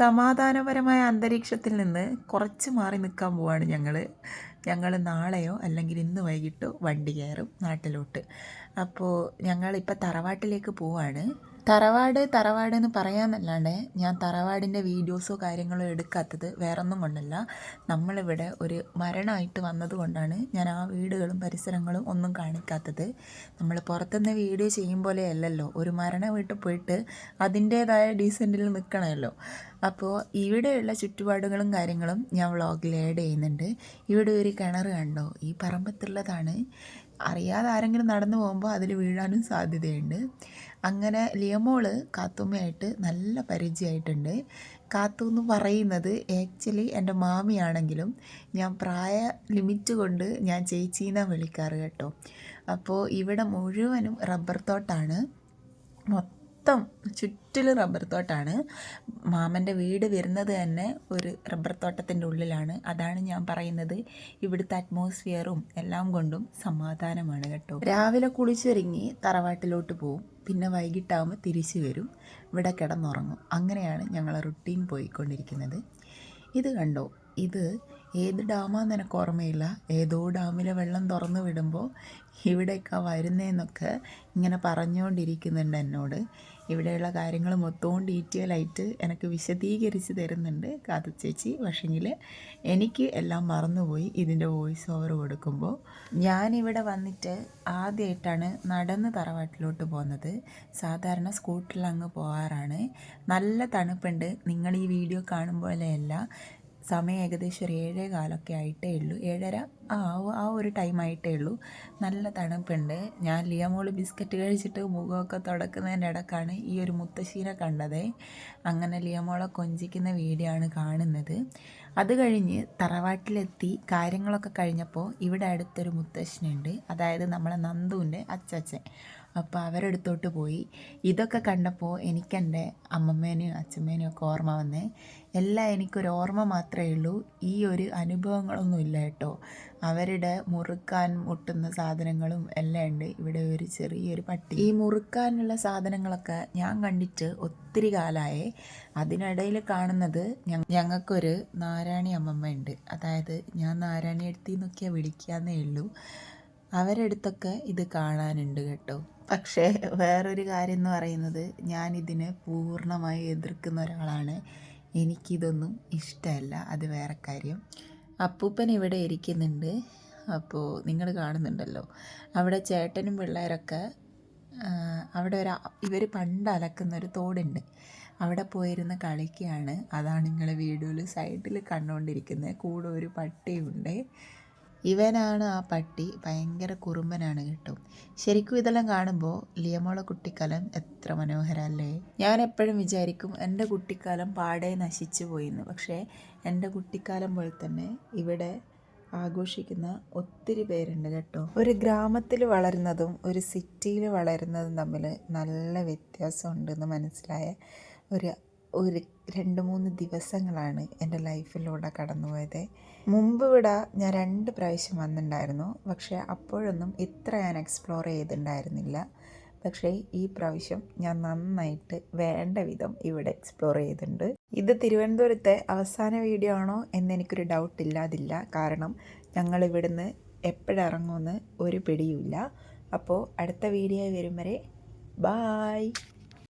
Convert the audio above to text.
സമാധാനപരമായ അന്തരീക്ഷത്തിൽ നിന്ന് കുറച്ച് മാറി നിൽക്കാൻ പോവാണ് ഞങ്ങൾ ഞങ്ങൾ നാളെയോ അല്ലെങ്കിൽ ഇന്ന് വൈകിട്ടോ വണ്ടി കയറും നാട്ടിലോട്ട്. അപ്പോൾ ഞങ്ങളിപ്പോൾ തറവാട്ടിലേക്ക് പോവാണ്. തറവാട് തറവാട് എന്ന് പറയാമെന്നല്ലാണ്ട് ഞാൻ തറവാടിന്റെ വീഡിയോസോ കാര്യങ്ങളോ എടുക്കാത്തത് വേറൊന്നും കൊണ്ടല്ല. നമ്മളിവിടെ ഒരു മരണമായിട്ട് വന്നതുകൊണ്ടാണ് ഞാൻ ആ വീടുകളും പരിസരങ്ങളും ഒന്നും കാണിക്കാത്തത്. നമ്മൾ പുറത്തുനിന്ന് വീഡിയോ ചെയ്യും പോലെ അല്ലല്ലോ. ഒരു മരണ വീട്ടിൽ പോയിട്ട് അതിന്റേതായ ഡീസന്റിൽ നിൽക്കണമല്ലോ. അപ്പോൾ ഇവിടെയുള്ള ചുറ്റുപാടുകളും കാര്യങ്ങളും ഞാൻ വ്ളോഗിൽ ആഡ് ചെയ്യുന്നുണ്ട്. ഇവിടെ ഒരു കിണർ കണ്ടോ? ഈ പറമ്പത്തുള്ളതാണ്. അറിയാതെ ആരെങ്കിലും നടന്നു പോകുമ്പോൾ അതിൽ വീഴാനും സാധ്യതയുണ്ട്. അങ്ങനെ ലിയമോൾ കാത്തുമ്മയായിട്ട് നല്ല പരിചയമായിട്ടുണ്ട് കാത്തു എന്ന് പറയുന്നത് ആക്ച്വലി എന്റെ മാമിയാണെങ്കിലും ഞാൻ പ്രായ ലിമിറ്റ് കൊണ്ട് ഞാൻ ചേച്ചീന്നാണ് വിളിക്കാറ് കേട്ടോ. അപ്പോൾ ഇവിടെ മുഴുവനും റബ്ബർ തോട്ടാണ്. മൊത്തം മൊത്തം ചുറ്റിലും റബ്ബർ തോട്ടാണ്. മാമന്റെ വീട് വരുന്നത് തന്നെ ഒരു റബ്ബർ തോട്ടത്തിന്റെ ഉള്ളിലാണ്. അതാണ് ഞാൻ പറയുന്നത്. ഇവിടുത്തെ അറ്റ്മോസ്ഫിയറും എല്ലാം കൊണ്ടും സമാധാനമാണ് കേട്ടോ. രാവിലെ കുളിച്ചൊരുങ്ങി തറവാട്ടിലോട്ട് പോവും. പിന്നെ വൈകിട്ടാകുമ്പോൾ തിരിച്ചു വരും. ഇവിടെ കിടന്നുറങ്ങും. അങ്ങനെയാണ് ഞങ്ങളെ റുട്ടീൻ പോയിക്കൊണ്ടിരിക്കുന്നത്. ഇത് കണ്ടോ? ഇത് ഏത് ഡാമാന്ന് എനിക്ക് ഓർമ്മയില്ല? ഏതോ ഡാമിലെ വെള്ളം തുറന്നു വിടുമ്പോൾ ഇവിടേക്കാണ് വരുന്നതെന്നൊക്കെ ഇങ്ങനെ പറഞ്ഞുകൊണ്ടിരിക്കുന്നുണ്ട് എന്നോട്. ഇവിടെയുള്ള കാര്യങ്ങൾ മൊത്തവും ഡീറ്റെയിൽ ആയിട്ട് എനിക്ക് വിശദീകരിച്ച് തരുന്നുണ്ട് കാത്തു ചേച്ചി. പക്ഷെങ്കിൽ എനിക്ക് എല്ലാം മറന്നുപോയി ഇതിന്റെ വോയിസ് ഓവർ കൊടുക്കുമ്പോൾ. ഞാനിവിടെ വന്നിട്ട് ആദ്യമായിട്ടാണ് നടന്ന് തറവാട്ടിലോട്ട് പോകുന്നത് സാധാരണ സ്കൂട്ടറിൽ അങ്ങ് പോകാറാണ്. നല്ല തണുപ്പുണ്ട്. നിങ്ങൾ ഈ വീഡിയോ കാണുമ്പോഴല്ല സമയം ഏകദേശം ഒരു ഏഴേ കാലൊക്കെ ആയിട്ടേ ഉള്ളൂ. ഏഴര ആ ആ ഒരു ടൈം ആയിട്ടേ ഉള്ളൂ. നല്ല തണുപ്പുണ്ട്. ഞാൻ ലിയമോൾ ബിസ്ക്കറ്റ് കഴിച്ചിട്ട് മുഖമൊക്കെ തുടക്കുന്നതിന്റെ ഇടക്കാണ് ഈ ഒരു മുത്തശ്ശീനെ കണ്ടത്. അങ്ങനെ ലിയമോളെ കൊഞ്ചിക്കുന്ന വീഡിയോ ആണ് കാണുന്നത്. അത് കഴിഞ്ഞ് തറവാട്ടിലെത്തി കാര്യങ്ങളൊക്കെ കഴിഞ്ഞപ്പോൾ ഇവിടെ അടുത്തൊരു മുത്തശ്ശനുണ്ട്. അതായത് നമ്മളെ നന്ദുവിന്റെ അച്ചച്ചൻ. അപ്പോൾ അവരെടുത്തോട്ട് പോയി. ഇതൊക്കെ കണ്ടപ്പോൾ എനിക്കെന്റെ അമ്മമ്മേനെയും അച്ഛമ്മേനെയും ഒക്കെ ഓർമ്മ വന്നേ എല്ലാം എനിക്കൊരു ഓർമ്മ മാത്രമേ ഉള്ളൂ. ഈ ഒരു അനുഭവങ്ങളൊന്നും ഇല്ല കേട്ടോ. അവരുടെ മുറുക്കാൻ മുട്ടുന്ന സാധനങ്ങളും എല്ലാം ഉണ്ട്. ഇവിടെ ഒരു ചെറിയൊരു പട്ടി. ഈ മുറുക്കാനുള്ള സാധനങ്ങളൊക്കെ ഞാൻ കണ്ടിട്ട് ഒത്തിരി കാലമായി അതിനിടയിൽ കാണുന്നത് ഞങ്ങൾക്കൊരു നാരായണി അമ്മമ്മ ഉണ്ട് അതായത് ഞാൻ നാരായണി എടുത്തി നോക്കിയാൽ വിളിക്കാന്നേ ഉള്ളൂ. അവരെടുത്തൊക്കെ ഇത് കാണാനുണ്ട് കേട്ടോ. പക്ഷേ വേറൊരു കാര്യം എന്ന് പറയുന്നത് ഞാൻ ഞാനിതിനെ പൂർണമായി എതിർക്കുന്ന ഒരാളാണ്. എനിക്കിതൊന്നും ഇഷ്ടമല്ല. അത് വേറെ കാര്യം. അപ്പൂപ്പൻ ഇവിടെ ഇരിക്കുന്നുണ്ട്. അപ്പോൾ നിങ്ങൾ കാണുന്നുണ്ടല്ലോ. അവിടെ ചേട്ടനും പിള്ളേരൊക്കെ അവിടെ ഒരു ഇവർ പണ്ട് അലക്കുന്ന ഒരു തോടുണ്ട്. അവിടെ പോയിരുന്ന കളിക്കുകയാണ്. അതാണ് നിങ്ങൾ വീഡിയോയിൽ സൈഡിൽ കണ്ടുകൊണ്ടിരിക്കുന്നത് കൂടെ ഒരു പട്ടിയുണ്ട്. ഇവനാണ് ആ പട്ടി ഭയങ്കര കുറുമ്പനാണ് കേട്ടോ. ശരിക്കും ഇതെല്ലാം കാണുമ്പോൾ ലിയമോള കുട്ടിക്കാലം എത്ര മനോഹരല്ലേ ഞാൻ എപ്പോഴും വിചാരിക്കും എന്റെ കുട്ടിക്കാലം പാടെ നശിച്ചു പോയിന്ന്. പക്ഷേ എന്റെ കുട്ടിക്കാലം പോലെ തന്നെ ഇവിടെ ആഘോഷിക്കുന്ന ഒത്തിരി പേരുണ്ട് കേട്ടോ. ഒരു ഗ്രാമത്തിൽ വളരുന്നതും ഒരു സിറ്റിയിൽ വളരുന്നതും തമ്മിൽ നല്ല വ്യത്യാസമുണ്ടെന്ന് മനസ്സിലായ ഒരു ഒരു രണ്ട് മൂന്ന് ദിവസങ്ങളാണ് എന്റെ ലൈഫിലൂടെ കടന്നുപോയത്. മുമ്പ് ഇവിടെ ഞാൻ രണ്ട് പ്രാവശ്യം വന്നിട്ടുണ്ടായിരുന്നു. പക്ഷേ അപ്പോഴൊന്നും ഇത്ര ഞാൻ എക്സ്പ്ലോർ ചെയ്തിട്ടുണ്ടായിരുന്നില്ല. പക്ഷേ ഈ പ്രാവശ്യം ഞാൻ നന്നായിട്ട് വേണ്ട വിധം ഇവിടെ എക്സ്പ്ലോർ ചെയ്തിട്ടുണ്ട്. ഇത് തിരുവനന്തപുരത്തെ അവസാന വീഡിയോ ആണോ എന്നെനിക്കൊരു ഡൗട്ട് ഇല്ലാതില്ല. കാരണം ഞങ്ങൾ ഇവിടുന്ന് എപ്പോഴിറങ്ങുമെന്ന് ഒരു പിടിയുമില്ല. അപ്പോൾ അടുത്ത വീഡിയോ വരും വരെ ബായ്